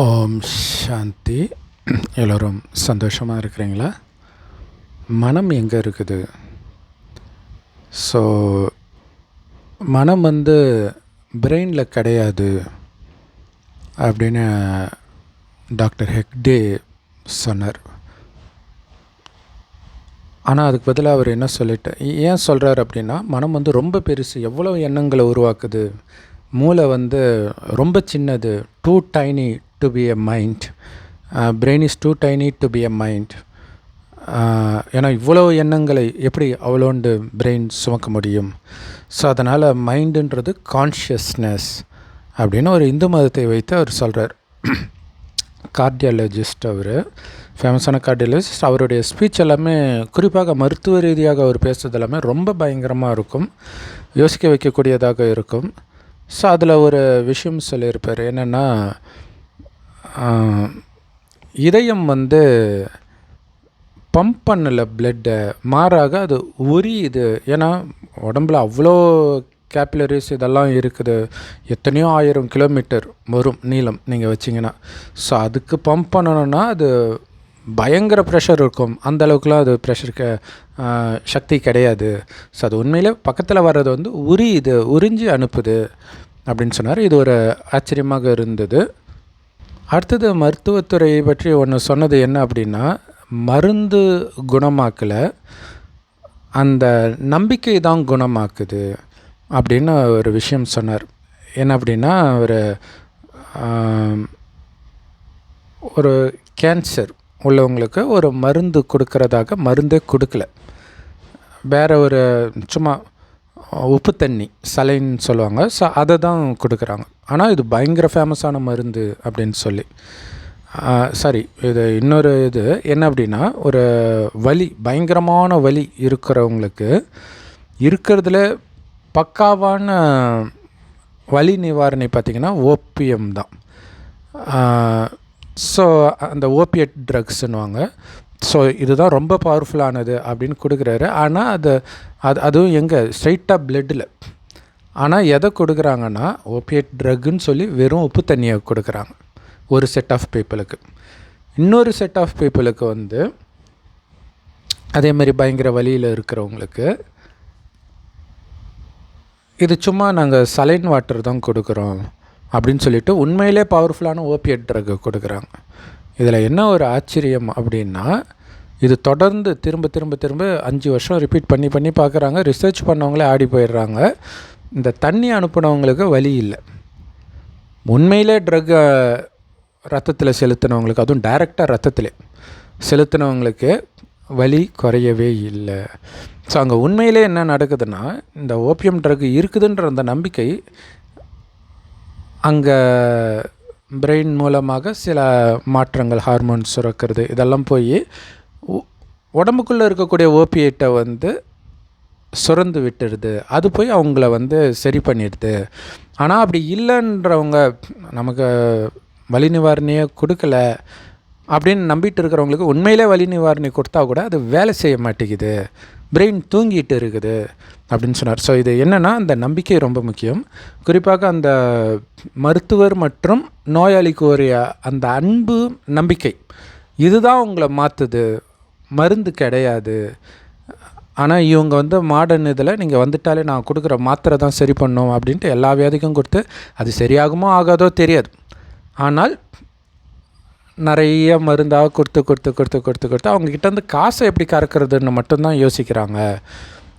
ஓம் சாந்தி. எல்லோரும் சந்தோஷமாக இருக்கிறீங்களா? மனம் எங்கே இருக்குது? ஸோ மனம் வந்து பிரெயினில் கிடையாது அப்படின்னு டாக்டர் ஹெக்டே சொன்னார். ஆனால் அதுக்கு பதிலாக அவர் என்ன சொல்லிட்டு ஏன் சொல்கிறார் அப்படின்னா மனம் வந்து ரொம்ப பெருசு எவ்வளோ எண்ணங்களை உருவாக்குது மூளை வந்து ரொம்ப சின்னது too tiny to be a mind brain is too tiny to be a mind ஏன்னா இவ்வளோ எண்ணங்களை எப்படி அவ்வளோண்டு பிரெயின் சுமக்க முடியும்? ஸோ அதனால் மைண்டுன்றது கான்ஷியஸ்னஸ் அப்படின்னு ஒரு இந்து மதத்தை வைத்து அவர் சொல்கிறார் கார்டியாலஜிஸ்ட் அவர் ஃபேமஸான கார்டியாலஜிஸ்ட் அவருடைய ஸ்பீச் எல்லாமே குறிப்பாக மருத்துவ ரீதியாக அவர் பேசுறது எல்லாமே ரொம்ப பயங்கரமாக இருக்கும். யோசிக்க வைக்கக்கூடியதாக இருக்கும். ஸோ அதில் ஒரு விஷயம் சொல்லியிருப்பார். என்னென்னா இதயம் வந்து பம்ப் பண்ணலை பிளட்டை மாறாக அது உரியுது. ஏன்னா உடம்புல அவ்வளோ கேபிலரிஸ் இதெல்லாம் இருக்குது. எத்தனையோ ஆயிரம் கிலோமீட்டர் வரும் நீளம் நீங்கள் வச்சிங்கன்னா. ஸோ அதுக்கு பம்ப் பண்ணணுன்னா அது பயங்கர ப்ரெஷர் இருக்கும். அந்த அளவுக்குலாம் அது ப்ரெஷருக்கு சக்தி கிடையாது. ஸோ அது உண்மையிலே பக்கத்தில் வர்றது வந்து உரியுது உறிஞ்சி அனுப்புது. அப்படின்னு சொன்னார். இது ஒரு ஆச்சரியமாக இருந்தது. அடுத்தது மருத்துவத்துறையை பற்றி ஒன்று சொன்னது என்ன அப்படின்னா மருந்து குணமாக்கலை அந்த நம்பிக்கை தான் குணமாக்குது அப்படின்னு ஒரு விஷயம் சொன்னார். என்ன அப்படின்னா ஒரு ஒரு கேன்சர் உள்ளவங்களுக்கு ஒரு மருந்து கொடுக்கறதாக மருந்தே கொடுக்கல. வேறு ஒரு சும்மா உப்பு தண்ணி சலைன்னு சொல்லுவாங்க. ஸோ அதை தான் கொடுக்குறாங்க. ஆனால் இது பயங்கர ஃபேமஸான மருந்து அப்படின்னு சொல்லி. சரி இது இன்னொரு இது என்ன அப்படின்னா ஒரு வலி பயங்கரமான வலி இருக்கிறவங்களுக்கு இருக்கிறதுல பக்காவான வலி நிவாரணை பார்த்திங்கன்னா ஓபிஎம் தான். ஸோ அந்த ஓபியட் ட்ரக்ஸ்னுவாங்க ஸோ இதுதான் ரொம்ப பவர்ஃபுல்லானது அப்படின்னு கொடுக்குறாரு. ஆனால் அது அது அதுவும் எங்கே ஸ்ட்ரைட்டாக பிளட்டில் ஆனால் எதை கொடுக்குறாங்கன்னா ஓபியட் ட்ரக்குன்னு சொல்லி வெறும் உப்பு தண்ணியை கொடுக்குறாங்க. ஒரு செட் ஆஃப் பீப்புளுக்கு இன்னொரு செட் ஆஃப் பீப்புளுக்கு வந்து அதே மாதிரி பயங்கர வழியில் இருக்கிறவங்களுக்கு இது சும்மா நாங்கள் சலைன் வாட்டர் தான் கொடுக்குறோம் அப்படின்னு சொல்லிட்டு உண்மையிலே பவர்ஃபுல்லான ஓபியட் ட்ரக்கு கொடுக்குறாங்க. இதில் என்ன ஒரு ஆச்சரியம் அப்படின்னா இது தொடர்ந்து திரும்ப திரும்ப திரும்ப அஞ்சு வருஷம் ரிப்பீட் பண்ணி பண்ணி பார்க்குறாங்க. ரிசர்ச் பண்ணவங்களே ஆடி போயிடுறாங்க. இந்த தண்ணி அனுப்புனவங்களுக்கு வழி இல்லை. உண்மையிலே ட்ரக்கை ரத்தத்தில் செலுத்தினவங்களுக்கு அதுவும் டைரெக்டாக ரத்தத்தில் செலுத்தினவங்களுக்கு வலி குறையவே இல்லை. ஸோ அங்கே உண்மையிலே என்ன நடக்குதுன்னா இந்த ஓபியம் ட்ரக் இருக்குதுன்ற அந்த நம்பிக்கை அங்கே பிரெயின் மூலமாக சில மாற்றங்கள் ஹார்மோன்ஸ் சுரக்கிறது இதெல்லாம் போய் உடம்புக்குள்ளே இருக்கக்கூடிய ஓபியேட்டை வந்து சுரந்து விட்டுடுது. அது போய் அவங்கள வந்து சரி பண்ணிடுது. ஆனால் அப்படி இல்லைன்றவங்க நமக்கு வலி நிவாரணியை கொடுக்கல அப்படின்னு நம்பிட்டு இருக்கிறவங்களுக்கு உண்மையிலே வலி நிவாரணி கொடுத்தா கூட அது வேலை செய்ய மாட்டேங்குது. பிரெயின் தூங்கிட்டு இருக்குது அப்படின்னு சொன்னார். ஸோ இது என்னென்னா அந்த நம்பிக்கை ரொம்ப முக்கியம். குறிப்பாக அந்த மருத்துவர் மற்றும் நோயாளிக்கு ஒரு அந்த அன்பு நம்பிக்கை இதுதான் உங்களை மாற்றுது மருந்து கிடையாது. ஆனால் இவங்க வந்து மாடர்ன் இதில் நீங்கள் வந்துட்டாலே நான் கொடுக்குற மாத்திரை தான் சரி பண்ணும் அப்படின்ட்டு எல்லா வியாதிக்கும் கொடுத்து அது சரியாகுமோ ஆகாதோ தெரியாது. ஆனால் நிறைய மருந்தாக கொடுத்து கொடுத்து கொடுத்து கொடுத்து கொடுத்து அவங்கக்கிட்ட வந்து காசை எப்படி கறக்கிறதுன்னு மட்டும்தான் யோசிக்கிறாங்க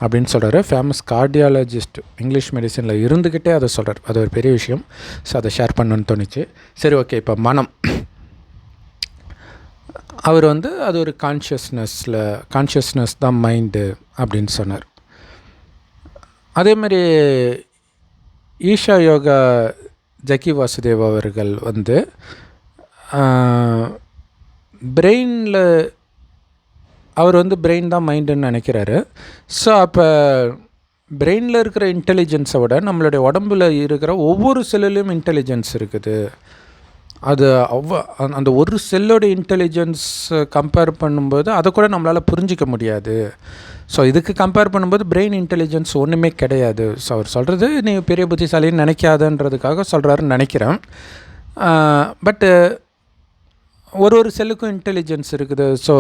அப்படின்னு சொல்கிறாரு ஃபேமஸ் கார்டியாலஜிஸ்ட் இங்கிலீஷ் மெடிசனில் இருந்துக்கிட்டே அதை சொல்கிறார் அது ஒரு பெரிய விஷயம். ஸோ அதை ஷேர் பண்ணணுன்னு தோணுச்சு. சரி ஓகே இப்போ மனம். அவர் வந்து அது ஒரு கான்ஷியஸ்னஸில் கான்ஷியஸ்னஸ் தான் மைண்டு அப்படின்னு சொன்னார். அதே மாதிரி ஈஷா யோகா ஜக்கி வாசுதேவ் அவர்கள் வந்து பிரெயினில் அவர் வந்து பிரெயின் தான் மைண்டுன்னு நினைக்கிறாரு. ஸோ அப்போ பிரெயினில் இருக்கிற இன்டெலிஜென்ஸை விட நம்மளுடைய உடம்புல இருக்கிற ஒவ்வொரு செல்லுலேயும் இன்டெலிஜென்ஸ் இருக்குது. அது அவ்வ அந்த ஒரு செல்லோட இன்டெலிஜென்ஸ் கம்பேர் பண்ணும்போது அதை கூட நம்மளால் புரிஞ்சிக்க முடியாது. ஸோ இதுக்கு கம்பேர் பண்ணும்போது பிரெயின் இன்டெலிஜென்ஸ் ஒன்றுமே கிடையாது. ஸோ அவர் சொல்கிறது நீ பெரிய புத்திசாலின்னு நினைக்காதன்றதுக்காக சொல்கிறாருன்னு நினைக்கிறேன். பட்டு ஒரு ஒரு செல்லுக்கும் இன்டெலிஜென்ஸ் இருக்குது. ஸோ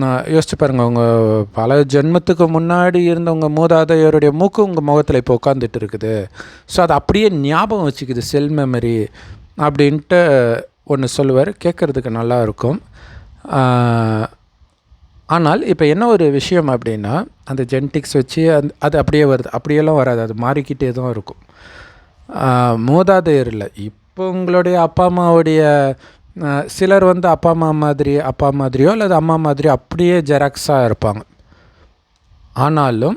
நான் யோசிச்சு பாருங்கள் அவங்க பல ஜென்மத்துக்கு முன்னாடி இருந்தவங்க மூதாதையருடைய மூக்கு உங்கள் முகத்தில் இப்போ உட்காந்துட்டு இருக்குது. ஸோ அது அப்படியே ஞாபகம் வச்சுக்குது செல் மெமரி அப்படின்ட்டு ஒன்று சொல்லுவார். கேட்குறதுக்கு நல்லா இருக்கும். ஆனால் இப்போ என்ன ஒரு விஷயம் அப்படின்னா அந்த ஜென்டிக்ஸ் வச்சு அந் அது அப்படியே வருது. அப்படியெல்லாம் வராது. அது மாறிக்கிட்டே தான் இருக்கும். மூதாதையர் இல்லை இப்போ உங்களுடைய அப்பா அம்மாவுடைய சிலர் வந்து அப்பா அம்மா மாதிரி அப்பா மாதிரியோ அல்லது அம்மா மாதிரியோ அப்படியே ஜெராக்ஸாக இருப்பாங்க. ஆனாலும்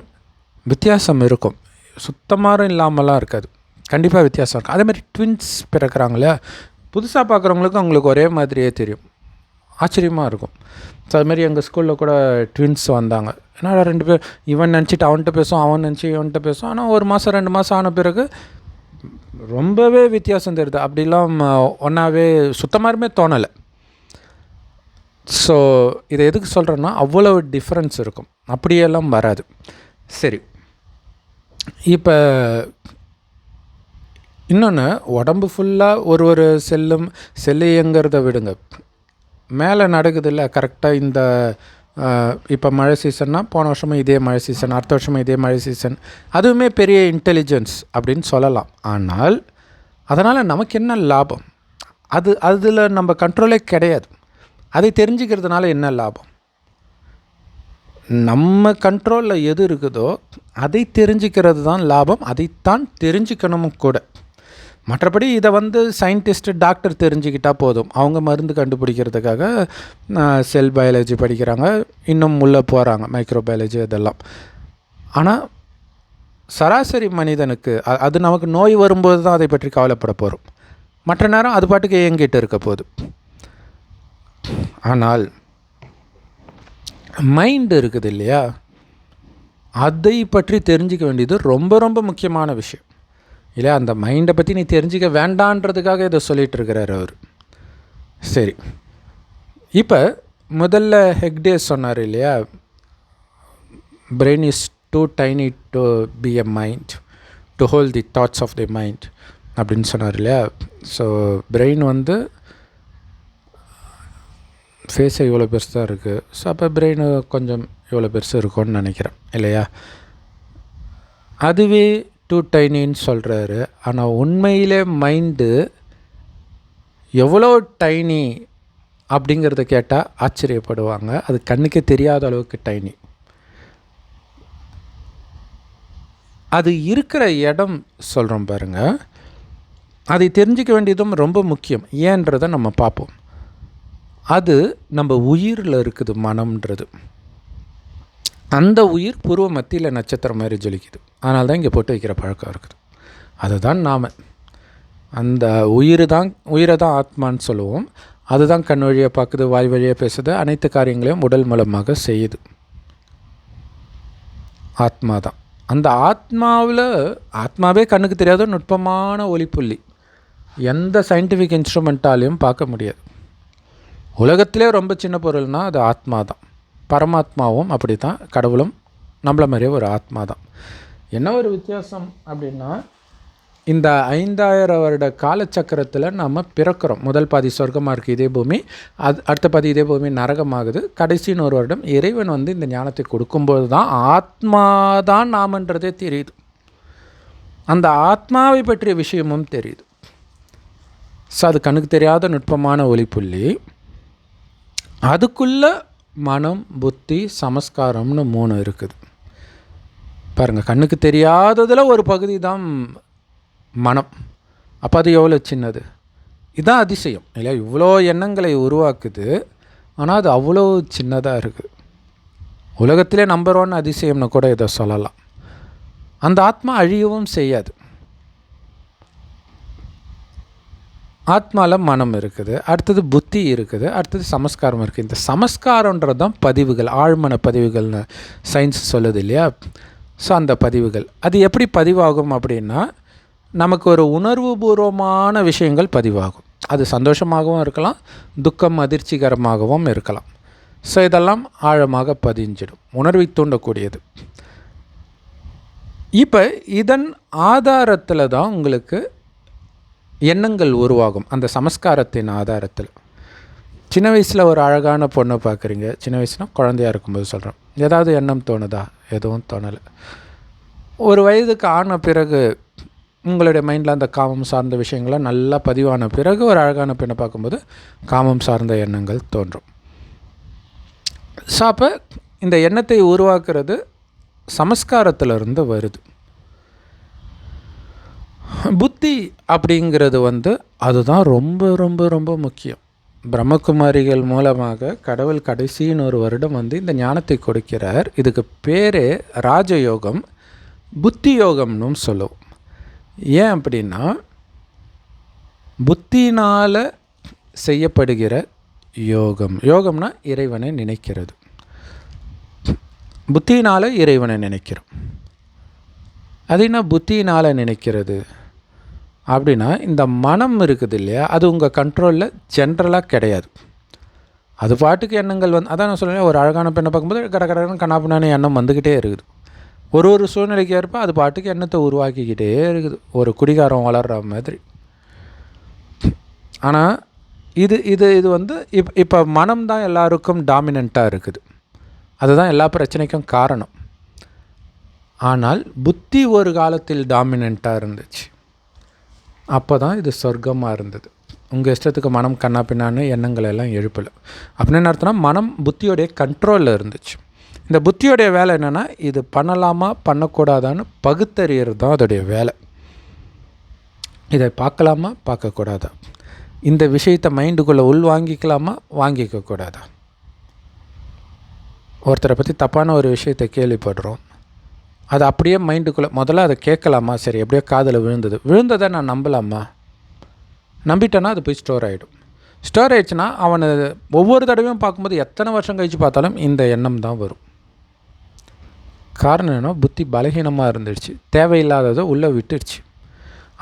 வித்தியாசம் இருக்கும். சுத்தமாக இல்லாமலாம் இருக்காது. கண்டிப்பாக வித்தியாசம் இருக்கும். அதே மாதிரி ட்வின்ஸ் பிறக்கிறாங்களே புதுசாக பார்க்குறவங்களுக்கு அவங்களுக்கு ஒரே மாதிரியே தெரியும். ஆச்சரியமாக இருக்கும். ஸோ அதுமாரி எங்கள் ஸ்கூலில் கூட ட்வின்ஸ் வந்தாங்க. ஏன்னா ரெண்டு பேர் இவன் நினச்சிட்டு அவன்கிட்ட பேசும் அவன் நினச்சி இவன்கிட்ட பேசும். ஆனால் ஒரு மாதம் ரெண்டு மாதம் ஆன பிறகு ரொம்பவே வித்தியாசம் தெரியுது. அப்படிலாம் ஒன்றாவே சுத்தமாருமே தோணலை. ஸோ இதை எதுக்கு சொல்கிறேன்னா அவ்வளோ டிஃப்ரென்ஸ் இருக்கும். அப்படியெல்லாம் வராது. சரி. இப்போ இன்னொன்று உடம்பு ஃபுல்லாக ஒரு ஒரு செல்லும் செல்லு இயங்கிறத விடுங்க. மேலே நடக்குதுல்ல கரெக்டாக இந்த இப்போ மழை சீசன்னா போன வருஷமும் இதே மழை சீசன் அடுத்த வருஷமும் இதே மழை சீசன் அதுவுமே பெரிய இன்டெலிஜென்ஸ் அப்படின்னு சொல்லலாம். ஆனால் அதனால் நமக்கு என்ன லாபம்? அது அதில் நம்ம கண்ட்ரோலே கிடையாது. அதை தெரிஞ்சுக்கிறதுனால என்ன லாபம்? நம்ம கண்ட்ரோலில் எது இருக்குதோ அதை தெரிஞ்சுக்கிறது தான் லாபம். அதைத்தான் தெரிஞ்சுக்கணும் கூட. மற்றபடி இதை வந்து சயின்டிஸ்ட்டு டாக்டர் தெரிஞ்சுக்கிட்டால் போதும். அவங்க மருந்து கண்டுபிடிக்கிறதுக்காக செல் பயாலஜி படிக்கிறாங்க. இன்னும் உள்ளே போகிறாங்க மைக்ரோ பயாலஜி இதெல்லாம் ஆனால் சராசரி மனிதனுக்கு அது நமக்கு நோய் வரும்போது தான் அதை பற்றி கவலைப்பட போகிறோம் மற்ற நேரம் அது பாட்டுக்கு இயங்கிட்டு இருக்க போகுது. ஆனால் மைண்டு இருக்குது இல்லையா? அதை பற்றி தெரிஞ்சிக்க வேண்டியது ரொம்ப ரொம்ப முக்கியமான விஷயம். இல்லையா? அந்த மைண்டை பற்றி நீ தெரிஞ்சிக்க வேண்டான்றதுக்காக இதை சொல்லிகிட்டு இருக்கிறார் அவர். சரி. இப்போ முதல்ல ஹெக்டே சொன்னார் இல்லையா? Brain is too tiny to be a mind to hold the thoughts of the mind அப்படின்னு சொன்னார் இல்லையா? ஸோ பிரெயின் வந்து ஃபேஸை இவ்வளோ பெருசு தான் இருக்குது ஸோ அப்போ பிரெயின் கொஞ்சம் இவ்வளோ பெருசு இருக்கும்னு நினைக்கிறேன் இல்லையா? அதுவே டூ டைனின்னு சொல்கிறாரு ஆனால் உண்மையிலே மைண்டு எவ்வளோ டைனி அப்படிங்கிறத கேட்டால் ஆச்சரியப்படுவாங்க. அது கண்ணுக்கே தெரியாத அளவுக்கு டைனி அது இருக்கிற இடம் சொல்கிறோம் பாருங்கள் அதை தெரிஞ்சிக்க வேண்டியதும் ரொம்ப முக்கியம். ஏன்றதை நம்ம பார்ப்போம். அது நம்ம உயிரில் இருக்குது மனம்ன்றது. அந்த உயிர் பூர்வ மத்தியில் நட்சத்திரம் மாதிரி ஜொலிக்குது. அதனால தான் இங்கே போட்டு வைக்கிற பழக்கம் இருக்குது. அதுதான் நாம். அந்த உயிர் தான் உயிரை தான் ஆத்மான்னு சொல்லுவோம். அதுதான் கண் வழியாக பார்க்குது வாய் வழியாக பேசுது அனைத்து காரியங்களையும் உடல் மூலமாக செய்யுது. ஆத்மா தான் அந்த ஆத்மாவில் ஆத்மாவே கண்ணுக்கு தெரியாத நுட்பமான ஒளிப்புள்ளி. எந்த சயின்டிஃபிக் இன்ஸ்ட்ருமெண்ட்டாலையும் பார்க்க முடியாது. உலகத்திலே ரொம்ப சின்ன பொருள்னால் அது ஆத்மா தான் பரமாத்மாவும் அப்படி தான் கடவுளும் நம்மள மாதிரியே ஒரு ஆத்மா தான் என்ன ஒரு வித்தியாசம் அப்படின்னா இந்த ஐந்தாயிரம் வருட காலச்சக்கரத்தில் நம்ம பிறக்கிறோம். முதல் பாதி சொர்க்கமாக இருக்குது இதே பூமி அது அடுத்த பாதி இதே பூமி நரகமாகுது. கடைசின்னு ஒரு வருடம் இறைவன் வந்து இந்த ஞானத்தை கொடுக்கும்போது தான் ஆத்மா தான் நாமன்றதே தெரியுது. அந்த ஆத்மாவை பற்றிய விஷயமும் தெரியுது. ஸோ அது கண்ணுக்கு தெரியாத நுட்பமான ஒளிப்புள்ளி அதுக்குள்ளே மனம் புத்தி சமஸ்காரம்னு மூணு இருக்குது. பாருங்கள் கண்ணுக்கு தெரியாததில் ஒரு பகுதி தான் மனம். அப்போ அது எவ்வளோ சின்னது? இதுதான் அதிசயம். இல்லை இவ்வளோ எண்ணங்களை உருவாக்குது. ஆனால் அது அவ்வளோ சின்னதாக இருக்குது உலகத்திலே நம்பர் ஒன் அதிசயம்னு கூட இதை சொல்லலாம். அந்த ஆத்மா அழியவும் செய்யாது. ஆத்மாவில் மனம் இருக்குது அடுத்தது புத்தி இருக்குது அடுத்தது சமஸ்காரம் இருக்குது. இந்த சமஸ்காரன்றது தான் பதிவுகள் ஆழ்மன பதிவுகள்னு சயின்ஸ் சொல்லுது இல்லையா? ஸோ அந்த பதிவுகள். அது எப்படி பதிவாகும் அப்படின்னா நமக்கு ஒரு உணர்வுபூர்வமான விஷயங்கள் பதிவாகும். அது சந்தோஷமாகவும் இருக்கலாம் துக்கம் அதிர்ச்சிகரமாகவும் இருக்கலாம். ஸோ இதெல்லாம் ஆழமாக பதிஞ்சிடும் உணர்வை தூண்டக்கூடியது. இப்போ இதன் ஆதாரத்தில் தான் உங்களுக்கு எண்ணங்கள் உருவாகும் அந்த சமஸ்காரத்தின் ஆதாரத்தில். சின்ன வயசில் ஒரு அழகான பொண்ணை பார்க்குறீங்க. சின்ன வயசுனா குழந்தையா இருக்கும்போது சொல்கிறோம் ஏதாவது எண்ணம் தோணுதா? எதுவும் தோணலை. ஒரு வயதுக்கு ஆன பிறகு உங்களுடைய மைண்டில் அந்த காமம் சார்ந்த விஷயங்கள்லாம் நல்லா பதிவான பிறகு ஒரு அழகான பெண்ணை பார்க்கும்போது காமம் சார்ந்த எண்ணங்கள் தோன்றும். ஸோ அப்போ இந்த எண்ணத்தை உருவாக்குறது சமஸ்காரத்திலிருந்து வருது. புத்தி அப்படிங்கிறது வந்து அதுதான் ரொம்ப ரொம்ப ரொம்ப முக்கியம். பிரம்மகுமாரிகள் மூலமாக கடவுள் கடைசின்னு ஒரு வருடம் வந்து இந்த ஞானத்தை கொடுக்கிறார். இதுக்கு பேர் ராஜயோகம் புத்தி யோகம்னும் சொல்லுவோம். ஏன் அப்படின்னா புத்தினால் செய்யப்படுகிற யோகம். யோகம்னா இறைவனை நினைக்கிறது. புத்தினால் இறைவனை நினைக்கிறோம். அது என்ன புத்தியினால் நினைக்கிறது? அப்படின்னா இந்த மனம் இருக்குது இல்லையா அது உங்கள் கண்ட்ரோலில் ஜென்ரலாக கிடையாது. அது பாட்டுக்கு எண்ணங்கள் வந்து அதான் நான் சொல்லுவேன் ஒரு அழகான பெண்ணை பார்க்கும்போது கட கடகடன்னு கண்ணாப்பினான எண்ணம் வந்துக்கிட்டே இருக்குது. ஒரு ஒரு சூழ்நிலைக்கு ஏற்ப அது பாட்டுக்கு எண்ணத்தை உருவாக்கிக்கிட்டே இருக்குது. ஒரு குடிகாரம் வளர்கிற மாதிரி. ஆனால் இது இது இது வந்து இப் இப்போ மனம் தான் எல்லாருக்கும் டாமினண்ட்டாக இருக்குது. அதுதான் எல்லா பிரச்சனைக்கும் காரணம். ஆனால் புத்தி ஒரு காலத்தில் டாமினண்ட்டாக இருந்துச்சு. அப்போ தான் இது சொர்க்கமாக இருந்தது. உங்கள் இஷ்டத்துக்கு மனம் கண்ணா பின்னான்னு எண்ணங்கள் எல்லாம் எழுப்பலை. அப்படின்னு என்ன அர்த்தம்னா மனம் புத்தியோடைய கண்ட்ரோலில் இருந்துச்சு. இந்த புத்தியோடைய வேலை என்னென்னா இது பண்ணலாமா பண்ணக்கூடாதான்னு பகுத்தறியறது தான் அதோடைய வேலை. இதை பார்க்கலாமா பார்க்கக்கூடாதா? இந்த விஷயத்தை மைண்டுக்குள்ளே உள் வாங்கிக்கலாமா வாங்கிக்க கூடாதா ஒருத்தரை பற்றி தப்பான ஒரு விஷயத்தை கேள்விப்படுறோம். அது அப்படியே மைண்டுக்குள்ளே முதல்ல அதை கேட்கலாமா? சரி எப்படியோ காதில் விழுந்தது. விழுந்ததை நான் நம்பலாமா? நம்பிட்டேன்னா அது போய் ஸ்டோர் ஆகிடும் ஸ்டோர் ஆயிடுச்சுன்னா அவனை ஒவ்வொரு தடவையும் பார்க்கும்போது எத்தனை வருஷம் கழித்து பார்த்தாலும் இந்த எண்ணம் தான் வரும். காரணம் என்ன புத்தி பலகீனமாக இருந்துடுச்சு. தேவையில்லாததை உள்ளே விட்டுடுச்சு.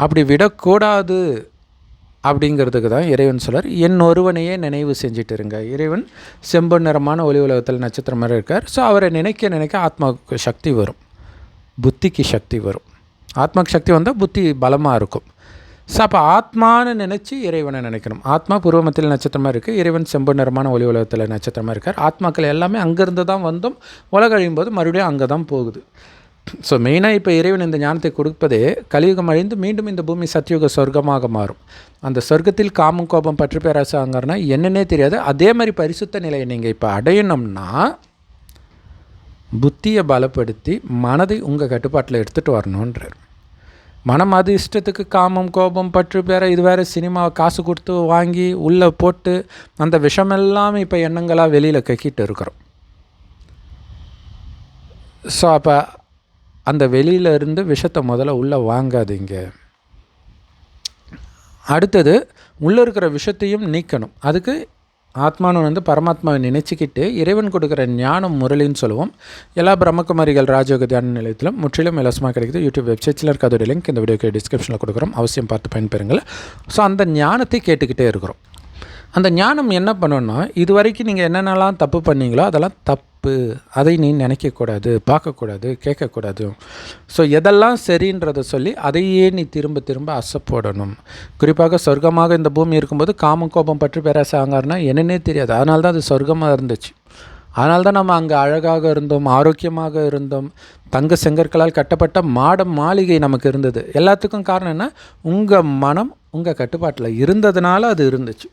அப்படி விடக்கூடாது அப்படிங்கிறதுக்கு தான் இறைவன் சொல்லார் என் ஒருவனையே நினைவு செஞ்சுட்டு இருங்க. இறைவன் செம்பு நிறமான ஒளி உலகத்தில் நட்சத்திரம் மாதிரி இருக்கார். ஸோ அவரை நினைக்க நினைக்க ஆத்மாவுக்கு சக்தி வரும். புத்திக்கு சக்தி வரும். ஆத்மாக்கு சக்தி வந்தால் புத்தி பலமாக இருக்கும். ஸோ அப்போ ஆத்மான்னு நினச்சி இறைவனை நினைக்கணும். ஆத்மா பூர்வமத்தில் நட்சத்திரமாக இருக்குது இறைவன் செம்பு நிறமான ஒளி உலகத்தில் நட்சத்திரமாக இருக்கார். ஆத்மாக்கள் எல்லாமே அங்கேருந்து தான் வந்தோம் உலகழியும் அழியும் போது மறுபடியும் அங்கே தான் போகுது. ஸோ மெயினாக இப்போ இறைவன் இந்த ஞானத்தை கொடுப்பதே கலியுகம் அழிந்து மீண்டும் இந்த பூமி சத்தியுக சொர்க்கமாக மாறும். அந்த சொர்க்கத்தில் காமம் கோபம் பற்று பேராசாங்கிறனா என்னன்னே தெரியாது. அதே மாதிரி பரிசுத்த நிலையை நீங்கள் இப்போ அடையணும்னா புத்தியை பலப்படுத்தி மனதை உங்கள் கட்டுப்பாட்டில் எடுத்துகிட்டு வரணுன்றார் மனம் அது இஷ்டத்துக்கு காமம் கோபம் பற்று பேர இது வேறு சினிமாவை காசு கொடுத்து வாங்கி உள்ளே போட்டு அந்த விஷமெல்லாம் இப்போ எண்ணங்களாக வெளியில் கக்கிட்டு இருக்கிறோம். ஸோ அப்போ அந்த வெளியிலேருந்து விஷத்தை முதல்ல உள்ளே வாங்காதீங்க. அடுத்தது உள்ளே இருக்கிற விஷத்தையும் நீக்கணும். அதுக்கு ஆத்மானு வந்து பரமாத்மாவை நினைச்சிக்கிட்டு இறைவன் கொடுக்குற ஞானம் முரளின்னு சொல்லுவோம். எல்லா பிரம்மகுமாரிகள் ராஜயோக தியான நிலையத்திலும் முற்றிலும் இலவசமாக கிடைக்குது. யூடியூப் வெப்சைட்ஸில் இருக்க அதோடைய லிங்க் இந்த வீடியோக்கு டிஸ்கிரிப்ஷனில் கொடுக்குறோம். அவசியம் பார்த்து பயன்பெறுங்கள். ஸோ அந்த ஞானத்தை கேட்டுக்கிட்டே இருக்கிறோம். அந்த ஞானம் என்ன பண்ணணும்னா இது வரைக்கும் நீங்கள் என்னென்னலாம் தப்பு பண்ணீங்களோ அதெல்லாம் தப்பு தப்பு அதை நீ நினைக்கக்கூடாது பார்க்கக்கூடாது கேட்கக்கூடாது. ஸோ எதெல்லாம் சரின்றதை சொல்லி அதையே நீ திரும்ப திரும்ப அசைப்போடணும் குறிப்பாக சொர்க்கமாக இந்த பூமி இருக்கும்போது காம கோபம் பற்றி பேராசை ஆங்காருனா என்னன்னே தெரியாது. அதனால தான் அது சொர்க்கமாக இருந்துச்சு. அதனால தான் நம்ம அங்கே அழகாக இருந்தோம் ஆரோக்கியமாக இருந்தோம். தங்க செங்கற்களால் கட்டப்பட்ட மாட மாளிகை நமக்கு இருந்தது. எல்லாத்துக்கும் காரணம் என்ன? உங்கள் மனம் உங்கள் கட்டுப்பாட்டில் இருந்ததுனால அது இருந்துச்சு.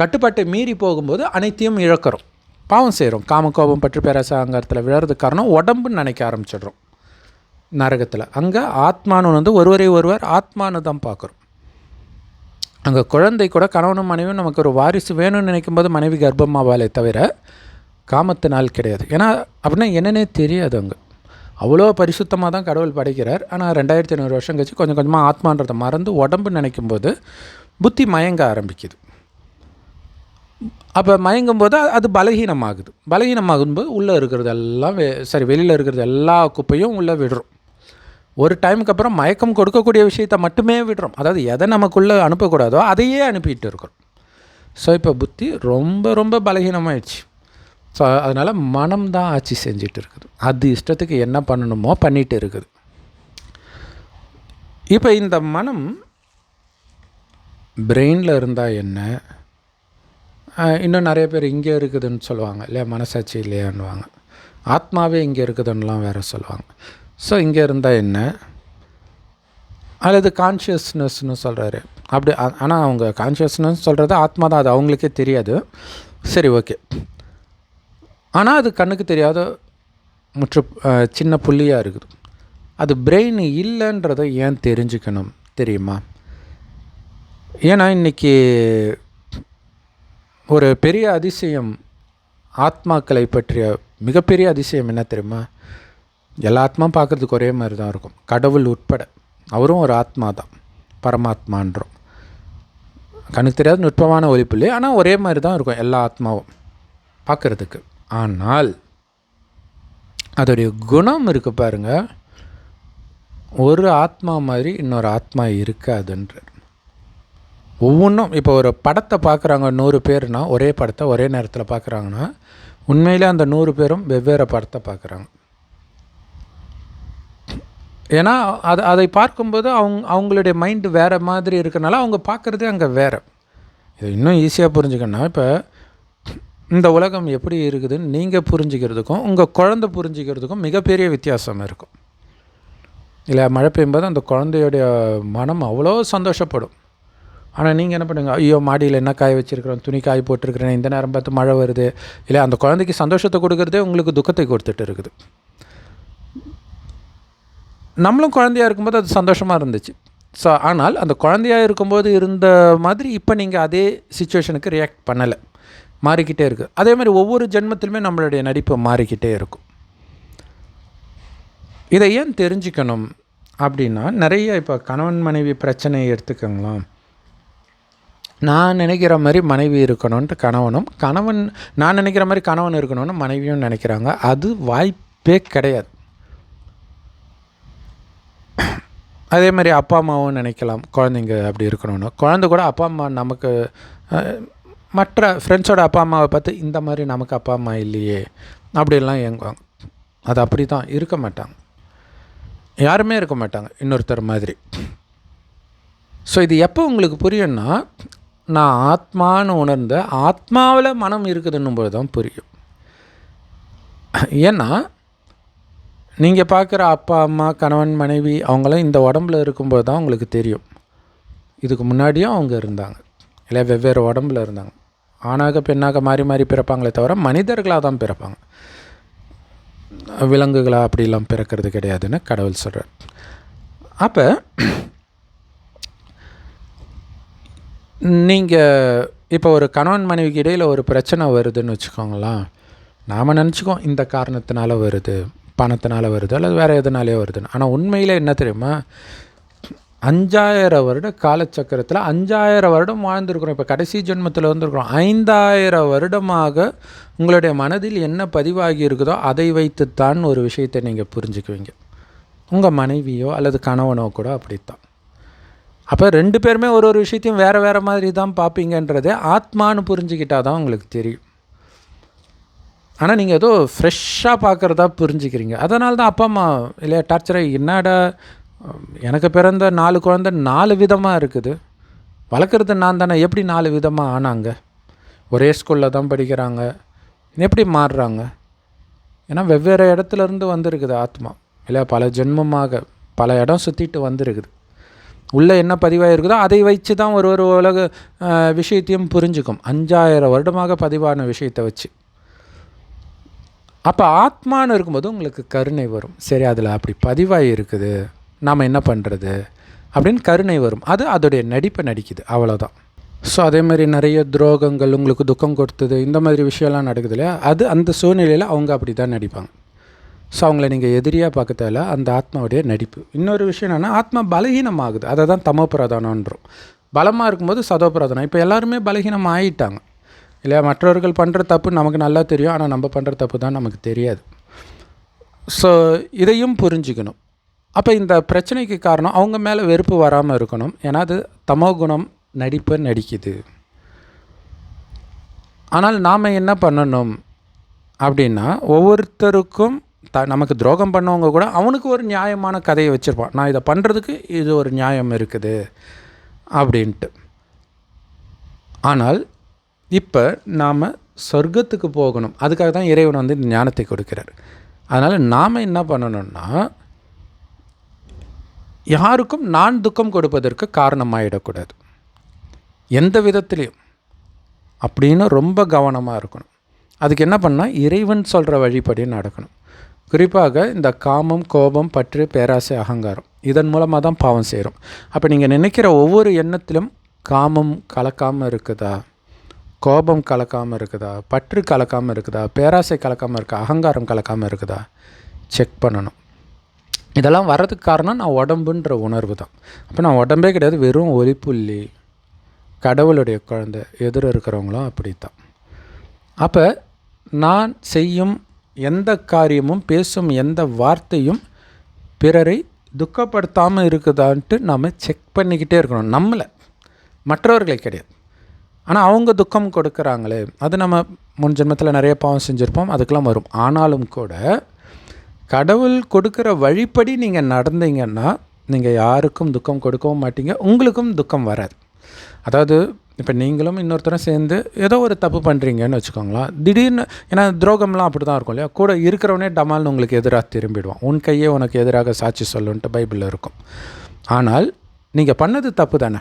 கட்டுப்பாட்டை மீறி போகும்போது அனைத்தையும் இழக்கிறோம். பாவம் செய்கிறோம் காம கோபம் பற்றி பேரசாங்கத்தில் விழறதுக்கு காரணம் உடம்புன்னு நினைக்க ஆரம்பிச்சிடுறோம். நரகத்தில். அங்கே ஆத்மானு வந்து ஒருவரை ஒருவர் ஆத்மானு தான் பார்க்குறோம். அங்கே குழந்தை கூட கணவனும் மனைவியும் நமக்கு ஒரு வாரிசு வேணும்னு நினைக்கும் போது மனைவி கர்ப்பமாவாலே தவிர காமத்தினால் கிடையாது. ஏன்னா அப்படின்னா என்னன்னே தெரியாது அங்கே. அவ்வளோ பரிசுத்தமாக தான் கடவுள் படைக்கிறார். ஆனால் ரெண்டாயிரத்தி ஐநூறு வருஷம் கழிச்சு கொஞ்சம் கொஞ்சமாக ஆத்மான்றதை மறந்து உடம்பு நினைக்கும் போது புத்தி மயங்க ஆரம்பிக்குது. அப்போ மயங்கும் போது அது பலகீனமாகுது. பலகீனமாகும்போது உள்ளே இருக்கிறது எல்லாம் வெ சரி வெளியில் இருக்கிறது எல்லா குப்பையும் உள்ளே விடுறோம். ஒரு டைமுக்கு அப்புறம் மயக்கம் கொடுக்கக்கூடிய விஷயத்தை மட்டுமே விடுறோம். அதாவது எதை நமக்குள்ளே அனுப்பக்கூடாதோ அதையே அனுப்பிட்டு இருக்கிறோம். ஸோ இப்போ புத்தி ரொம்ப ரொம்ப பலகீனமாயிடுச்சு. ஸோ அதனால் மனம் தான் ஆட்சி செஞ்சுட்டு இருக்குது. அது இஷ்டத்துக்கு என்ன பண்ணணுமோ பண்ணிகிட்டு இருக்குது. இப்போ இந்த மனம் பிரெயினில் இருந்தால் என்ன? இன்னும் நிறைய பேர் இங்கே இருக்குதுன்னு சொல்லுவாங்க இல்லையா? மனசாட்சி இல்லையான்னுவாங்க. ஆத்மாவே இங்கே இருக்குதுன்னெலாம் வேறு சொல்லுவாங்க. ஸோ இங்கே இருந்தால் என்ன? அல்லது கான்ஷியஸ்னஸ்னு சொல்கிறாரு அப்படி ஆனால் அவங்க கான்ஷியஸ்னஸ் சொல்கிறது ஆத்மா தான் அது அவங்களுக்கே தெரியாது. சரி ஓகே. ஆனால் அது கண்ணுக்கு தெரியாத முற்று சின்ன புள்ளியாக இருக்குது. அது பிரெயின் இல்லைன்றதை ஏன் தெரிஞ்சுக்கணும் தெரியுமா? ஏன்னா இன்றைக்கி ஒரு பெரிய அதிசயம் ஆத்மாக்களை பற்றிய மிகப்பெரிய அதிசயம் என்ன தெரியுமா? எல்லா ஆத்மா பார்க்குறதுக்கு ஒரே மாதிரி தான் இருக்கும். கடவுள் உட்பட. அவரும் ஒரு ஆத்மா தான். பரமாத்மான்றோம். கணக்கு தெரியாத நுட்பமான ஒலிப்புள்ளி ஆனால் ஒரே மாதிரி தான் இருக்கும் எல்லா ஆத்மாவும் பார்க்குறதுக்கு. ஆனால் அதோடைய குணம் இருக்குது பாருங்க. ஒரு ஆத்மா மாதிரி இன்னொரு ஆத்மா இருக்காதுன்றார். ஒவ்வொன்றும் இப்போ ஒரு படத்தை பார்க்குறாங்க நூறு பேர்னா ஒரே படத்தை ஒரே நேரத்தில் பார்க்குறாங்கன்னா உண்மையிலே அந்த நூறு பேரும் வெவ்வேறு படத்தை பார்க்குறாங்க. ஏன்னா அது அதை பார்க்கும்போது அவங்க அவங்களுடைய மைண்டு வேறு மாதிரி இருக்கனால அவங்க பார்க்குறதே அங்கே வேறு. இது இன்னும் ஈஸியாக புரிஞ்சுக்கணும்னா இப்போ இந்த உலகம் எப்படி இருக்குதுன்னு நீங்கள் புரிஞ்சுக்கிறதுக்கும் உங்கள் குழந்தை புரிஞ்சுக்கிறதுக்கும் மிகப்பெரிய வித்தியாசம் இருக்கும். இல்லை மழை பெய்யும்போது அந்த குழந்தையோடைய மனம் அவ்வளோ சந்தோஷப்படும். ஆனால் நீங்கள் என்ன பண்ணுங்கள் ஐயோ மாடியில் என்ன காய வச்சுருக்கிறோம்? துணி காய போட்டிருக்கிறேன் இந்த நேரம் பார்த்து மழை வருது. இல்லை அந்த குழந்தைக்கு சந்தோஷத்தை கொடுக்குறதே உங்களுக்கு துக்கத்தை கொடுத்துட்டு இருக்குது. நம்மளும் குழந்தையா இருக்கும்போது அது சந்தோஷமாக இருந்துச்சு. ஸோ ஆனால் அந்த குழந்தையா இருக்கும்போது இருந்த மாதிரி இப்போ நீங்கள் அதே சுச்சுவேஷனுக்கு ரியாக்ட் பண்ணலை. மாறிக்கிட்டே இருக்குது அதே மாதிரி ஒவ்வொரு ஜென்மத்திலுமே நம்மளுடைய நடிப்பு மாறிக்கிட்டே இருக்கும். இதை ஏன் தெரிஞ்சுக்கணும் அப்படின்னா நிறைய இப்போ கணவன் மனைவி பிரச்சனையை எடுத்துக்கோங்களேன். நான் நினைக்கிற மாதிரி மனைவி இருக்கணும்ன்ட்டு கணவனும் கணவன் நான் நினைக்கிற மாதிரி கணவன் இருக்கணும்னு மனைவியும் நினைக்கிறாங்க. அது வாய்ப்பே கிடையாது. அதே மாதிரி அப்பா அம்மாவும் நினைக்கலாம். குழந்தைங்க அப்படி இருக்கணும்னு. குழந்தை கூட அப்பா அம்மா நமக்கு மற்ற ஃப்ரெண்ட்ஸோட அப்பா அம்மாவை பார்த்து இந்த மாதிரி நமக்கு அப்பா அம்மா இல்லையே. அப்படிலாம் ஏங்குவாங்க. அது அப்படி தான் இருக்க மாட்டாங்க. யாருமே இருக்க மாட்டாங்க. இன்னொருத்தர் மாதிரி. ஸோ இது எப்போ உங்களுக்கு புரியும்னா நான் ஆத்மான்னு உணர்ந்த ஆத்மாவில் மனம் இருக்குதுன்னும் போது தான் புரியும். ஏன்னா நீங்கள் பார்க்குற அப்பா அம்மா கணவன் மனைவி அவங்களாம் இந்த உடம்புல இருக்கும்போது தான் உங்களுக்கு தெரியும். இதுக்கு முன்னாடியும் அவங்க இருந்தாங்க. இல்லை வெவ்வேறு உடம்புல இருந்தாங்க. ஆணாக பெண்ணாக மாறி மாறி பிறப்பாங்களே தவிர மனிதர்களாக தான் பிறப்பாங்க. விலங்குகளாக அப்படிலாம் பிறக்கிறது கிடையாதுன்னு கடவுள் சொல்கிறார் அப்போ நீங்கள் இப்போ ஒரு கணவன் மனைவிக்கு இடையில் ஒரு பிரச்சனை வருதுன்னு வச்சுக்கோங்களேன். நாம் நினச்சிக்கோம் இந்த காரணத்தினால வருது பணத்தினால வருது அல்லது வேறு எதுனாலே வருதுன்னு ஆனால் உண்மையில் என்ன தெரியுமா? அஞ்சாயிரம் வருட காலச்சக்கரத்தில் அஞ்சாயிரம் வருடம் வாழ்ந்துருக்குறோம். இப்போ கடைசி ஜென்மத்தில் வந்திருக்கிறோம். ஐந்தாயிரம் வருடமாக உங்களுடைய மனதில் என்ன பதிவாகி இருக்குதோ அதை வைத்துத்தான் ஒரு விஷயத்தை நீங்கள் புரிஞ்சுக்குவீங்க. உங்கள் மனைவியோ அல்லது கணவனோ கூட அப்படித்தான். அப்போ ரெண்டு பேருமே ஒரு ஒரு விஷயத்தையும் வேறு வேறு மாதிரி தான் பார்ப்பீங்கன்றதே ஆத்மான்னு புரிஞ்சுக்கிட்டால் தான் உங்களுக்கு தெரியும். ஆனால் நீங்கள் ஏதோ ஃப்ரெஷ்ஷாக பார்க்குறதா புரிஞ்சுக்கிறீங்க. அதனால தான் அப்பா அம்மா இல்லையா டார்ச்சராக என்னடா எனக்கு பிறந்த நாலு குழந்த நாலு விதமாக இருக்குது. வளர்க்குறது நான் தானே எப்படி நாலு விதமாக ஆனாங்க? ஒரே ஸ்கூலில் தான் படிக்கிறாங்க. எப்படி மாறுறாங்க? ஏன்னா வெவ்வேறு இடத்துல இருந்து வந்திருக்குது ஆத்மா. இல்லை பல ஜென்மமாக பல இடம் சுற்றிட்டு வந்திருக்குது. உள்ளே என்ன பதிவாகிருக்குதோ அதை வச்சு தான் ஒரு ஒரு உலக விஷயத்தையும் புரிஞ்சுக்கும். அஞ்சாயிரம் வருடமாக பதிவான விஷயத்தை வச்சு. அப்போ ஆத்மான்னு இருக்கும்போது உங்களுக்கு கருணை வரும். சரி அதில் அப்படி பதிவாகி இருக்குது நாம் என்ன பண்ணுறது அப்படின்னு கருணை வரும். அது அதோடைய நடிப்பை நடிக்குது. அவ்வளோதான் ஸோ அதே மாதிரி நிறைய துரோகங்கள் உங்களுக்கு துக்கம் கொடுத்தது இந்த மாதிரி விஷயம்லாம் நடக்குது இல்லையா? அது அந்த சூழ்நிலையில் அவங்க அப்படி தான் நடிப்பாங்க. ஸோ அவங்கள நீங்கள் எதிரியாக பார்க்க தேவையில்ல அந்த ஆத்மாவுடைய நடிப்பு. இன்னொரு விஷயம் என்னென்னா ஆத்மா பலகீனமாகுது. அதை தான் தமோபிரதானன்றோம். பலமாக இருக்கும்போது சதோபிரதானம். இப்போ எல்லாருமே பலகீனம் ஆகிட்டாங்க இல்லையா? மற்றவர்கள் பண்ணுற தப்பு நமக்கு நல்லா தெரியும். ஆனால் நம்ம பண்ணுற தப்பு தான் நமக்கு தெரியாது. ஸோ இதையும் புரிஞ்சுக்கணும். அப்போ இந்த பிரச்சனைக்கு காரணம் அவங்க மேலே வெறுப்பு வராமல் இருக்கணும். ஏன்னா அது தமோ குணம் நடிப்பை நடிக்குது. ஆனால் நாம் என்ன பண்ணணும் அப்படின்னா ஒவ்வொருத்தருக்கும் த நமக்கு துரோகம் பண்ணவங்க கூட அவனுக்கு ஒரு நியாயமான கதையை வச்சுருப்பான். நான் இதை பண்ணுறதுக்கு இது ஒரு நியாயம் இருக்குது அப்படின்ட்டு. ஆனால் இப்போ நாம் சொர்க்கத்துக்கு போகணும். அதுக்காக தான் இறைவன் வந்து இந்த ஞானத்தை கொடுக்கிறார். அதனால் நாம் என்ன பண்ணணும்னா யாருக்கும் நான் துக்கம் கொடுப்பதற்கு காரணமாயிடக்கூடாது. எந்த விதத்துலேயும். அப்படின்னு ரொம்ப கவனமாக இருக்கணும். அதுக்கு என்ன பண்ணால் இறைவன் சொல்கிற வழிப்படி நடக்கணும். குறிப்பாக இந்த காமம் கோபம் பற்று பேராசை அகங்காரம் இதன் மூலமாக தான் பாவம் செய்கிறோம் அப்போ நீங்கள் நினைக்கிற ஒவ்வொரு எண்ணத்திலும் காமம் கலக்காமல் இருக்குதா? கோபம் கலக்காமல் இருக்குதா? பற்று கலக்காமல் இருக்குதா? பேராசை கலக்காமல் இருக்கா? அகங்காரம் கலக்காமல் இருக்குதா? செக் பண்ணணும். இதெல்லாம் வர்றதுக்கு காரணம் நான் உடம்புன்ற உணர்வு தான். அப்போ நான் உடம்பே கிடையாது. வெறும் ஒலிப்புள்ளி கடவுளுடைய குழந்தை எதிர இருக்கிறவங்களும் அப்படி தான் அப்போ நான் செய்யும் எந்த காரியமும் பேசும் எந்த வார்த்தையும் பிறரை துக்கப்படுத்தாமல் இருக்குதான்ட்டு நாம் செக் பண்ணிக்கிட்டே இருக்கணும். நம்மளை. மற்றவர்களை கிடையாது. ஆனால் அவங்க துக்கம் கொடுக்குறாங்களே அது நம்ம முன் ஜென்மத்தில் நிறைய பாவம் செஞ்சுருப்போம் அதுக்கெல்லாம் வரும். ஆனாலும் கூட கடவுள் கொடுக்குற வழிப்படி நீங்கள் நடந்தீங்கன்னா நீங்கள் யாருக்கும் துக்கம் கொடுக்கவும் மாட்டீங்க உங்களுக்கும் துக்கம் வராது. அதாவது இப்போ நீங்களும் இன்னொருத்தரும் சேர்ந்து ஏதோ ஒரு தப்பு பண்ணுறீங்கன்னு வச்சுக்கோங்களேன் திடீர்னு ஏன்னா துரோகம்லாம் அப்படி தான் இருக்கும் இல்லையா? கூட இருக்கிறவனே டமால்னு உங்களுக்கு எதிராக திரும்பிடுவான். உன் கையே உனக்கு எதிராக சாட்சி சொல்லுன்ட்டு பைபிளில் இருக்கும். ஆனால் நீங்கள் பண்ணது தப்பு தானே?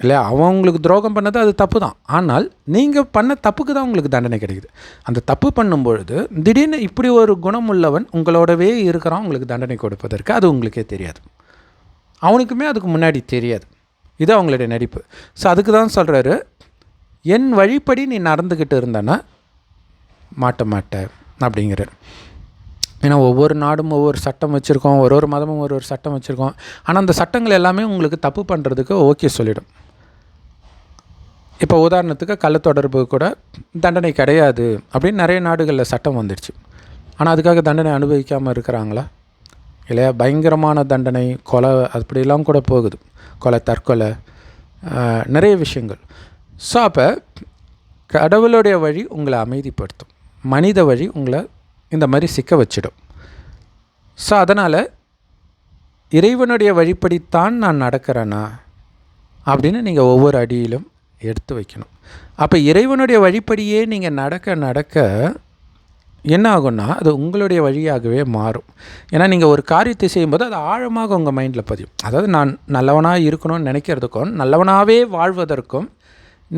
இல்லையா? அவன் உங்களுக்கு துரோகம் பண்ணது அது தப்பு தான். ஆனால் நீங்கள் பண்ண தப்புக்கு தான் உங்களுக்கு தண்டனை கிடைக்குது. அந்த தப்பு பண்ணும்பொழுது திடீர்னு இப்படி ஒரு குணம் உள்ளவன் உங்களோடவே இருக்கிறான் உங்களுக்கு தண்டனை கொடுப்பதற்கு அது உங்களுக்கே தெரியாது. அவனுக்குமே அதுக்கு முன்னாடி தெரியாது. இது அவங்களுடைய நடிப்பு ஸோ அதுக்கு தான் சொல்கிறாரு என் வழிப்படி நீ நடந்துக்கிட்டு இருந்தனா மாட்ட மாட்டேன் அப்படிங்கிறார். ஏன்னா ஒவ்வொரு நாடும் ஒவ்வொரு சட்டம் வச்சுருக்கோம் ஒரு ஒரு மதமும் ஒரு ஒரு சட்டம் வச்சுருக்கோம். ஆனால் அந்த சட்டங்கள் எல்லாமே உங்களுக்கு தப்பு பண்ணுறதுக்கு ஓகே சொல்லிடும். இப்போ உதாரணத்துக்கு கள்ள தொடர்பு கூட தண்டனை கிடையாது அப்படின்னு நிறைய நாடுகளில் சட்டம் வந்துடுச்சு. ஆனால் அதுக்காக தண்டனை அனுபவிக்காமல் இருக்கிறாங்களா? இல்லையா? பயங்கரமான தண்டனை கொலை அப்படிலாம் கூட போகுது. கொலை தற்கொலை நிறைய விஷயங்கள். ஸோ அப்போ கடவுளுடைய வழி உங்களை அமைதிப்படுத்தும். மனித வழி உங்களை இந்த மாதிரி சிக்க வச்சிடும். ஸோ அதனால் இறைவனுடைய வழிப்படித்தான் நான் நடக்கிறேனா? அப்படின்னு நீங்கள் ஒவ்வொரு அடியிலும் எடுத்து வைக்கணும். அப்போ இறைவனுடைய வழிப்படியே நீங்கள் நடக்க நடக்க என்ன ஆகும்னா அது உங்களுடைய வழியாகவே மாறும். ஏன்னா நீங்கள் ஒரு காரியத்தை செய்யும்போது அது ஆழமாக உங்கள் மைண்டில் பதியும். அதாவது நான் நல்லவனாக இருக்கணும்னு நினைக்கிறதுக்கும் நல்லவனாகவே வாழ்வதற்கும்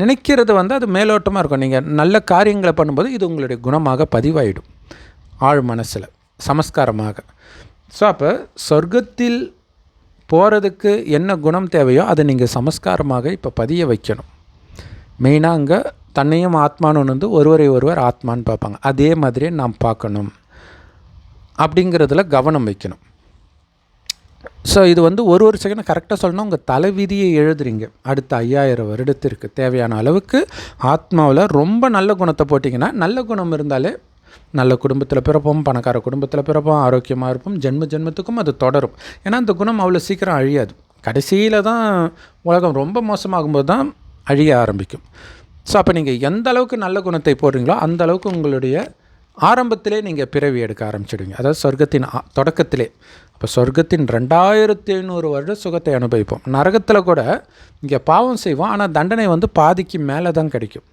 நினைக்கிறது வந்து அது மேலோட்டமாக இருக்கும். நீங்கள் நல்ல காரியங்களை பண்ணும்போது இது உங்களுடைய குணமாக பதிவாயிடும். ஆழ் மனசில் சமஸ்காரமாக. ஸோ அப்போ சொர்க்கத்தில் போகிறதுக்கு என்ன குணம் தேவையோ அதை நீங்கள் சமஸ்காரமாக இப்போ பதிய வைக்கணும். மெயினாக அங்கே தன்னையும் ஆத்மான்னு வந்து ஒருவரை ஒருவர் ஆத்மான்னு பார்ப்பாங்க. அதே மாதிரியே நாம் பார்க்கணும். அப்படிங்கிறதுல கவனம் வைக்கணும். ஸோ இது வந்து ஒரு ஒரு செகண்ட் கரெக்டாக சொல்லணும் உங்கள் தலைவிதியை எழுதுறீங்க. அடுத்த ஐயாயிரம் வருடத்திற்கு தேவையான அளவுக்கு ஆத்மாவில் ரொம்ப நல்ல குணத்தை போட்டிங்கன்னா நல்ல குணம் இருந்தாலே நல்ல குடும்பத்தில் பிறப்போம் பணக்கார குடும்பத்தில் பிறப்போம் ஆரோக்கியமாக இருப்போம் ஜென்ம ஜென்மத்துக்கும் அது தொடரும். ஏன்னா அந்த குணம் அவ்வளோ சீக்கிரம் அழியாது. கடைசியில் தான் உலகம் ரொம்ப மோசமாகும்போது தான் அழிய ஆரம்பிக்கும். ஸோ அப்போ நீங்கள் எந்த அளவுக்கு நல்ல குணத்தை போடுறீங்களோ அந்த அளவுக்கு உங்களுடைய ஆரம்பத்திலே நீங்கள் பிறவி எடுக்க ஆரம்பிச்சிடுவீங்க. அதாவது சொர்க்கத்தின் தொடக்கத்திலே. அப்போ சொர்க்கத்தின் ரெண்டாயிரத்தி ஐநூறு வருட சுகத்தை அனுபவிப்போம். நரகத்தில் கூட இங்கே பாவம் செய்வோம். ஆனால் தண்டனை வந்து பாதிக்கு மேலே தான் கிடைக்கும்.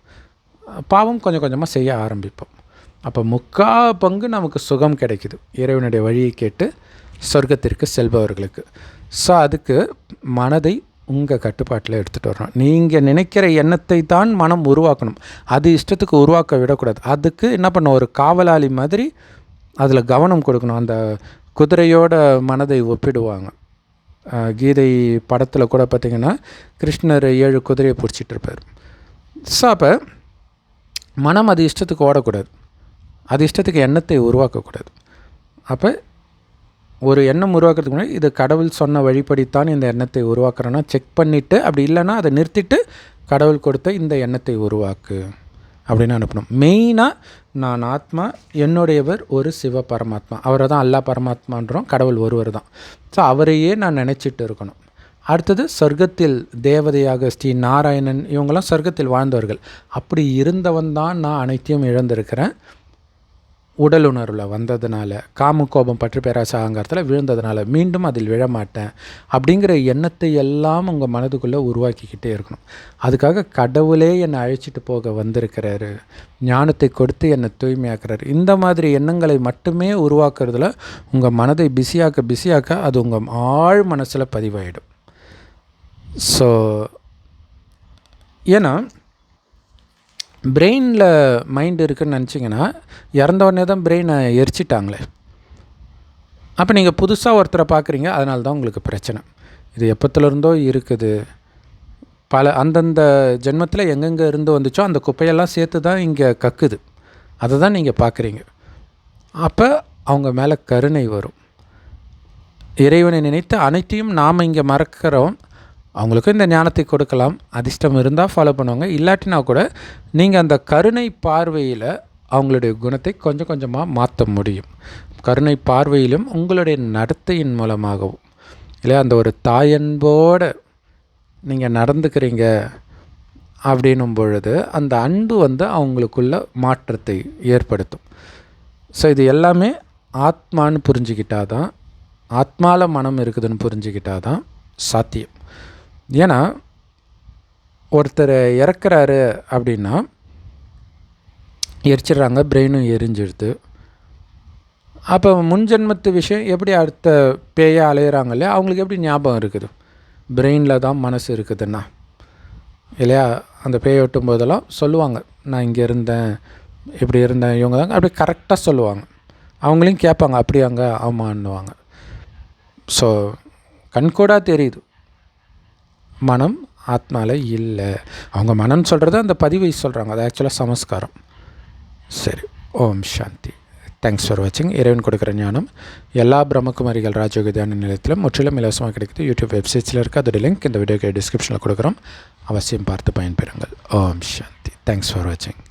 பாவம் கொஞ்சம் கொஞ்சமாக செய்ய ஆரம்பிப்போம். அப்போ முக்கா பங்கு நமக்கு சுகம் கிடைக்குது. இறைவனுடைய வழியை கேட்டு சொர்க்கத்திற்கு செல்பவர்களுக்கு. ஸோ அதுக்கு மனதை உங்கள் கட்டுப்பாட்டில் எடுத்துகிட்டு வரணும் நீங்கள் நினைக்கிற எண்ணத்தை தான் மனம் உருவாக்கணும். அது இஷ்டத்துக்கு உருவாக்க விடக்கூடாது. அதுக்கு என்ன பண்ண ஒரு காவலாளி மாதிரி அதில் கவனம் கொடுக்கணும். அந்த குதிரையோட மனதை ஒப்பிடுவாங்க. கீதை படத்தில் கூட பார்த்திங்கன்னா கிருஷ்ணர் ஏழு குதிரையை பிடிச்சிட்டு இருப்பார். ஸோ அப்போ மனம் அது இஷ்டத்துக்கு ஓடக்கூடாது. அது இஷ்டத்துக்கு எண்ணத்தை உருவாக்கக்கூடாது. அப்போ ஒரு எண்ணம் உருவாக்குறதுக்கு முன்னாடி இது கடவுள் சொன்ன வழிப்படித்தான் இந்த எண்ணத்தை உருவாக்குறேன்னா செக் பண்ணிவிட்டு அப்படி இல்லைன்னா அதை நிறுத்திட்டு கடவுள் கொடுத்த இந்த எண்ணத்தை உருவாக்கு அப்படின்னு அனுப்பணும். மெயினாக நான் ஆத்மா என்னுடையவர் ஒரு சிவ பரமாத்மா. அவரை தான் அல்லா பரமாத்மான்றோம் கடவுள் ஒருவர் தான். ஸோ அவரையே நான் நினச்சிட்டு இருக்கணும். அடுத்தது சொர்க்கத்தில் தேவதையாக ஸ்ரீ நாராயணன் இவங்கெல்லாம் சொர்க்கத்தில் வாழ்ந்தவர்கள். அப்படி இருந்தவன் தான் நான் அனைத்தையும் இழந்திருக்கிறேன். உடலுணர்வில் வந்ததுனால காம கோபம் பற்று பேராசை அகங்காரத்தில் விழுந்ததுனால மீண்டும் அதில் விழமாட்டேன் அப்படிங்கிற எண்ணத்தை எல்லாம் உங்கள் மனதுக்குள்ளே உருவாக்கிக்கிட்டே இருக்கணும். அதுக்காக கடவுளே என்னை அழைச்சிட்டு போக வந்திருக்கிறாரு. ஞானத்தை கொடுத்து என்னை தூய்மையாக்குறாரு. இந்த மாதிரி எண்ணங்களை மட்டுமே உருவாக்குறதுல உங்கள் மனதை பிஸியாக்க பிஸியாக்க அது உங்கள் ஆழ் மனசில் பதிவாயிடும். ஸோ ஏன்னா பிரெயினில் மைண்டு இருக்குதுன்னு நினச்சிங்கன்னா இறந்தவொடனே தான் பிரெயினை எரிச்சிட்டாங்களே. அப்போ நீங்கள் புதுசாக ஒருத்தரை பார்க்குறீங்க அதனால தான் உங்களுக்கு பிரச்சனை. இது எப்போத்துலேருந்தோ இருக்குது. பல அந்தந்த ஜென்மத்தில் எங்கெங்கே இருந்து வந்துச்சோ அந்த குப்பையெல்லாம் சேர்த்து தான் இங்கே கக்குது. அதை தான் நீங்கள் பார்க்குறீங்க அப்போ அவங்க மேலே கருணை வரும். இறைவனை நினைத்து அனைத்தையும் நாம் இங்கே மறக்கிறோம். அவங்களுக்கும் இந்த ஞானத்தை கொடுக்கலாம் அதிர்ஷ்டம் இருந்தால் ஃபாலோ பண்ணுவாங்க. இல்லாட்டினா கூட நீங்கள் அந்த கருணை பார்வையில் அவங்களுடைய குணத்தை கொஞ்சம் கொஞ்சமாக மாற்ற முடியும். கருணை பார்வையிலும் உங்களுடைய நடத்தையின் மூலமாகவும். இல்லை அந்த ஒரு தாயன்போடு நீங்கள் நடந்துக்கிறீங்க அப்படின்னும் பொழுது அந்த அன்பு வந்து அவங்களுக்குள்ள மாற்றத்தை ஏற்படுத்தும். ஸோ இது எல்லாமே ஆத்மான்னு புரிஞ்சுக்கிட்டால் தான் ஆத்மாவில் மனம் இருக்குதுன்னு புரிஞ்சுக்கிட்டால் தான் சாத்தியம். ஏன்னா ஒருத்தர் இறக்குறாரு அப்படின்னா எரிச்சிடுறாங்க பிரெயினும் எரிஞ்சிடுது. அப்போ முன்ஜென்மத்து விஷயம் எப்படி அடுத்த பேயை அலையிறாங்க இல்லையா? அவங்களுக்கு எப்படி ஞாபகம் இருக்குது? பிரெயினில் தான் மனசு இருக்குதுன்னா. இல்லையா? அந்த பேயை ஒட்டும் போதெல்லாம் சொல்லுவாங்க. நான் இங்கே இருந்தேன் இப்படி இருந்தேன் இவங்க தாங்க அப்படி கரெக்டாக சொல்லுவாங்க. அவங்களையும் கேட்பாங்க அப்படியாங்க? ஆமான்னுவாங்க. ஸோ கண்கூடாக தெரியுது. மனம் ஆத்மாவில் இல்லை. அவங்க மனம் சொல்கிறது அந்த பதிவை சொல்கிறாங்க அது ஆக்சுவலாக சமஸ்காரம். சரி ஓம் சாந்தி. தேங்க்ஸ் ஃபார் வாட்சிங் இறைவன் கொடுக்குற ஞானம். எல்லா பிரம்மகுமாரிகள் ராஜயோக தியான நிலையத்திலும் முற்றிலும் இலவசமாக கிடைக்குது யூடியூப் வெப்சைட்ஸில் இருக்குது அதோட லிங்க் இந்த வீடியோக்கு டிஸ்கிரிப்ஷனில் கொடுக்குறோம். அவசியம் பார்த்து பயன்பெறுங்கள். ஓம் சாந்தி. தேங்க்ஸ் ஃபார் வாட்சிங்